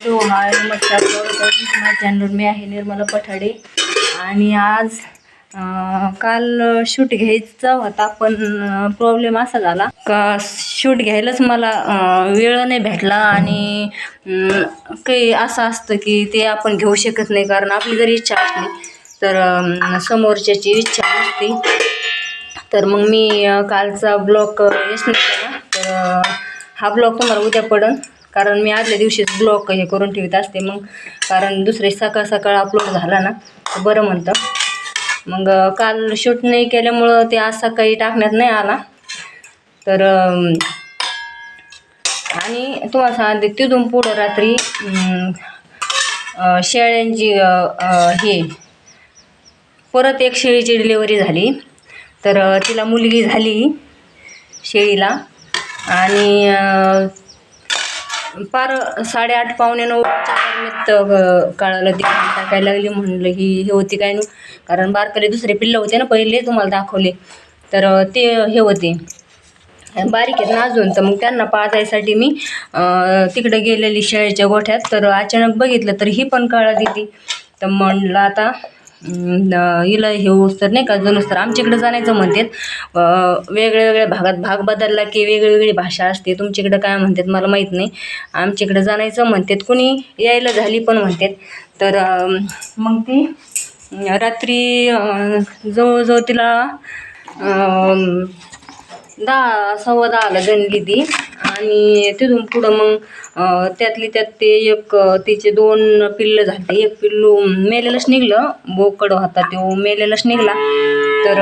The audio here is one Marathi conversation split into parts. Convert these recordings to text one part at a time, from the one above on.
हॅलो हाय नमस्कार. स्वागत आहे माझ्या चॅनलवर मी आहे निर्मला पठाडे. आणि आज काल शूट घ्यायचा होता पण प्रॉब्लेम असा झाला का शूट घ्यायलाच मला वेळ नाही भेटला. आणि काही असं असतं की ते आपण घेऊ शकत नाही कारण आपली जरी इच्छा असली तर समोरच्याची इच्छा नसते. तर मग मी कालचा ब्लॉग येस नाही केला तर हा ब्लॉग तुम्हाला उद्या पडन. कारण मी आदल्या दिवशीच ब्लॉग हे करून ठेवत असते. मग कारण दुसरे सकाळ सकाळ अपलोड झाला ना तर बरं म्हणतं. मग काल शूट नाही केल्यामुळं ते आज सकाळी टाकण्यात नाही आला. तर आणि तुम्हाला सांगते तिथून पुढं रात्री शेळ्यांची हे परत एक शेळीची डिलेवरी झाली. तर तिला मुलगी झाली शेळीला. आणि पार साडेआठ पावणे नऊच्या दरम्यान अ, कळालं ती. टाकायला लागली म्हणलं ही हे होती काय नु कारण बारकले दुसरे पिल्लं होते ना पहिले तुम्हाला दाखवले. तर ते हे होते. बारीक आहेत ना अजून. तर मग त्यांना पाजायसाठी मी तिकडं तिकडे गेलेली शेळीच्या गोठ्यात. तर अचानक बघितलं तर ही पण काळा दिली तर म्हणलं आता अं, हिला हे होस तर नाही का जणूस तर आमच्याकडे जाण्याचं म्हणतात वेगळ्यावेगळ्या वेगळ्या वेगळ्या भागात भाग बदलला की वेगळी भाषा असते. तुमच्याकडे काय म्हणतात मला माहीत नाही. आमच्याकडे जाण्याचं म्हणतात कुणी यायला झाली पण म्हणतात. तर मग ती रात्री जवळजवळ तिला दहा सव्वा दहाला जणली ती. आणि तिथून पुढं मग त्यातली त्यात ते एक तिचे दोन पिल्लं झाले. एक पिल्लू मेलेलंच निघलं बोकड होता तो मेलेलंच निघला. तर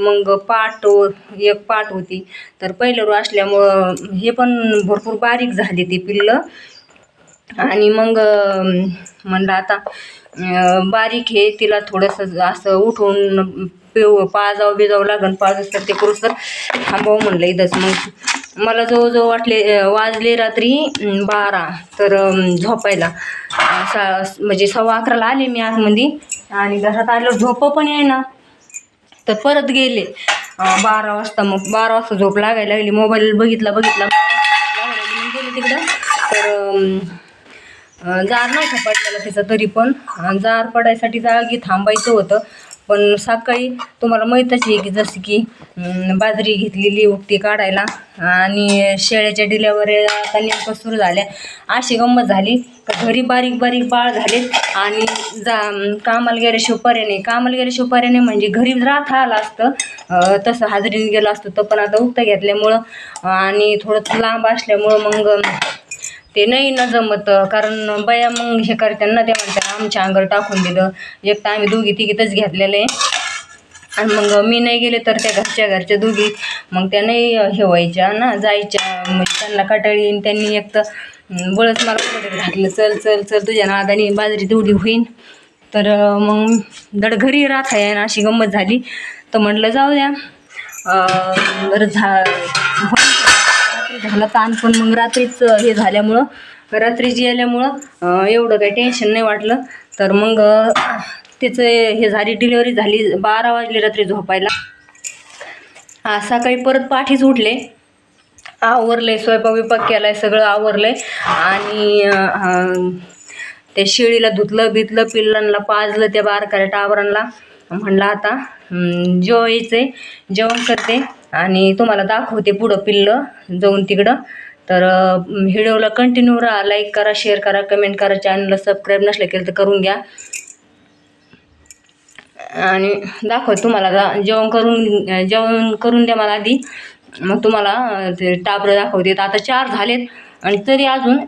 मग पाट हो, एक पाट होती. तर पहिलं असल्यामुळं हे पण भरपूर बारीक झाली ती पिल्लं. आणि मग म्हणलं आता बारीक हे तिला थोडंसं असं उठून पिऊ पाजाव बिजावं लागन पाजस तर ते करूस तर थांबावं म्हणलं इथंच मग मला जवळजवळ वाटले वाजले रात्री बारा. तर झोपायला. सा म्हणजे सव्वा अकराला आले मी आतमध्ये. आणि घरात आलं झोपं पण येईना. तर परत गेले. बारा वाजता मग बारा वाजता झोप लागायला लागली. मोबाईल बघितला बघितला मग गेले तिकडं. तर जार नव्हता पडलेला तिचा तरी पण. जार पडायसाठी जागी थांबायचं होतं. पण सकाळी तुम्हाला माहीतच आहे की जसं की बाजरी घेतलेली उकटी काढायला आणि शेळ्याच्या डिलेवरी आता नेमकं सुरू झाल्या. अशी गंमत झाली. तर घरी बारीक बारीक बाळ झाले आणि जा कामाला गेल्याशिवाय पर्याय नाही. कामाला गेल्याशिवाय पर्याय नाही म्हणजे घरी राहता आलं असतं. तसं हाजरीने गेलं असतं तर पण आता उकता घेतल्यामुळं आणि थोडं लांब असल्यामुळं मग ते नाही ना जमत. कारण बया मग हे करतात ना ते म्हणतात आमच्या अंगावर टाकून दिलं एक तर आम्ही दोघी तिघीतच घेतलेलं. आहे आणि मग मी नाही गेले तर त्या घरच्या घरच्या दोघी. मग त्या नाही हे व्हायच्या ना जायच्या. म्हणजे त्यांना कटाळी येईन त्यांनी एक तर अं, बळच मला कुठे घातलं. चल चल चल तुझ्या नादाने बाजरी तेवढी होईन. तर मग दड घरी राहता येईन ना अशी गंमत झाली. तर म्हटलं जाऊ द्या बरं झा रात्री झाला ताण पण मग रात्रीच हे झाल्यामुळं रात्रीची गेल्यामुळं एवढं काही टेन्शन नाही वाटलं. तर मग तिचं हे झाली डिलिव्हरी झाली बारा वाजले रात्री झोपायला. सकाळी परत पाठीच उठले. आवरलंय स्वयंपाक विपा केला आहे सगळं आवरलंय. आणि त्या शेळीला धुतलं बितलं पिल्लांना पाजलं त्या बारकाऱ्या टावरांना. म्हणलं आता जेवायचं आहे जेवण करते. आणि तुम्हाला दाखवते पुढं पिल्लं जाऊन तिकडं. तर व्हिडिओला कंटिन्यू राहा लाईक करा शेअर करा कमेंट करा चॅनलला सबस्क्राईब नसलं केलं तर करून घ्या. आणि दाखव तुम्हाला जा- जेवण करून जेवण करून द्या मला आधी. मग तुम्हाला ते टाबरं दाखवते. तर आता चार झालेत आणि तरी अजून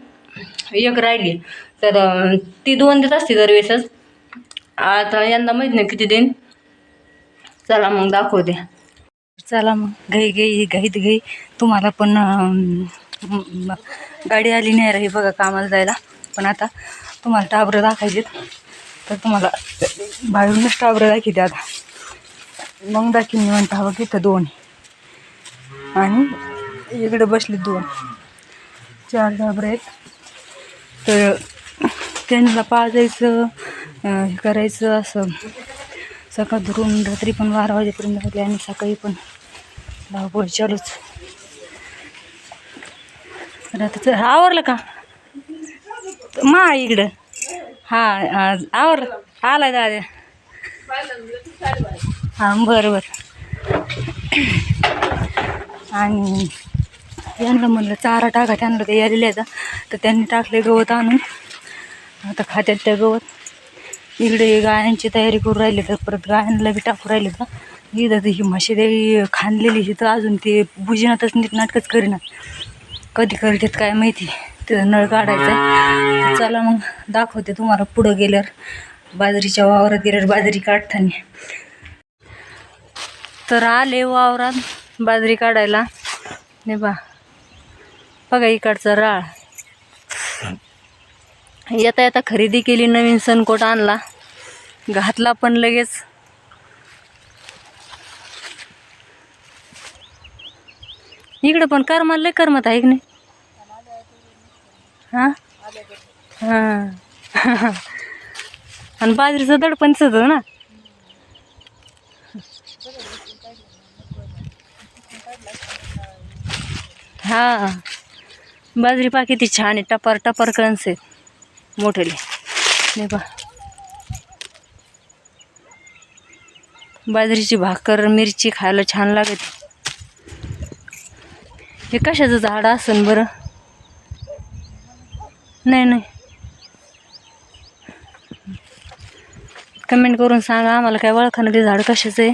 एक राहिली. तर ती दोन देत असते दरवेळेसच आता यंदा माहीत नाही किती देईन. चला मग दाखवते. चला मग घाई घाई घाईत घाई तुम्हाला पण गाडी आली नाही रे बघा कामाला जायला. पण आता तुम्हाला टाबरं दाखायचे तर तुम्हाला बाहेरूनच टाबरं दाखवते आता. मग दाखीन मी म्हणता बघ इथं दोन आणि इकडे बसले दोन. चार टाबरं आहेत. तर त्यांना पाजायचं हे करायचं असं. सकाळ धरून रात्री पण बारा वाजेपर्यंत राहिले आणि सकाळी पण धावपळ चालूच. रात्रीचं आवरलं का? मा इकडं. हां आवर आला दादा. हां बरं बरं. आणि यांना म्हणलं चारा टाका त्यांना ते यायला तर त्यांनी टाकले गवत आणून. आता खात्यात त्या गवत. इकडे गायांची तयारी करू राहिली तर परत गायांना बी टाकू राहिले तर. इथं ही म्हशी देवी खांदलेली ही तर अजून ते बुजिनातच नीट नाटकच करीना. कधी करतात काय माहिती? तिथं नळ काढायचा चला मग दाखवते तुम्हाला पुढं गेल्यावर. बाजरीच्या वावरात गेल्यावर बाजरी काढताना. तर आले वावरात बाजरी काढायला. ने बा बघा इकडचा राळ. येता येता खरेदी केली नवीन सनकोट आणला. घातला पण लगेच. इकडं पण करमाला लय करमत आहे की नाही हां? हां. आणि बाजरीचं दडपणच होतं ना. हा. बाजरी पा किती छान आहे टपर टपर कणस आहेत. मोठेले. नाही पा बाजरीची भाकर मिरची खायला छान लागत हे कशाचं झाड असेल बरं? नाही नाही. कमेंट करून सांगा आम्हाला काय ओळखणं ते झाड कशाचं आहे.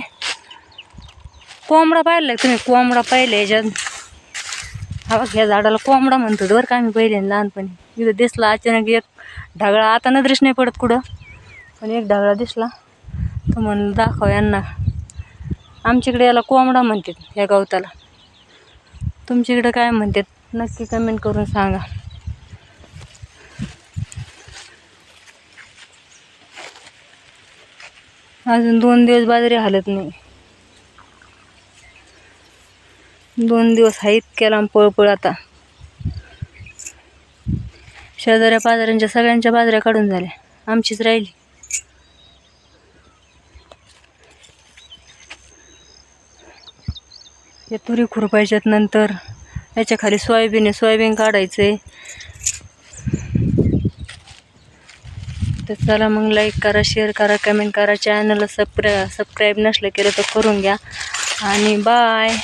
कोंबडा पाहिलं तुम्ही कोंबडा पाहिलं याच्यात. हा बघ या झाडाला कोंबडा म्हणतो बरं का आम्ही पहिले लहानपणी. इथं दिसला अचानक एक ढगळा. आता नजरेच नाही पडत कुठं पण एक ढगळा दिसला. तो म्हणलं दाखव यांना. आमच्याकडे याला कोंबडा म्हणतात या गवताला. तुमच्याकडं काय म्हणतात नक्की कमेंट करून सांगा. अजून दोन दिवस बाजरी हालत नाही. दोन दिवस आहेत केला पळपळ आता. शेजाऱ्या पाजाऱ्यांच्या सगळ्यांच्या बाजऱ्या काढून झाल्या. आमचीच राहिली. हे तुरी खुरपायच्यात नंतर याच्या खाली सोयाबीन आहे सोयाबीन काढायचं तर चला मग लाईक करा शेअर करा कमेंट करा. चॅनलला सबक्रा सबस्क्राईब नसलं केलं तर करून घ्या. आणि बाय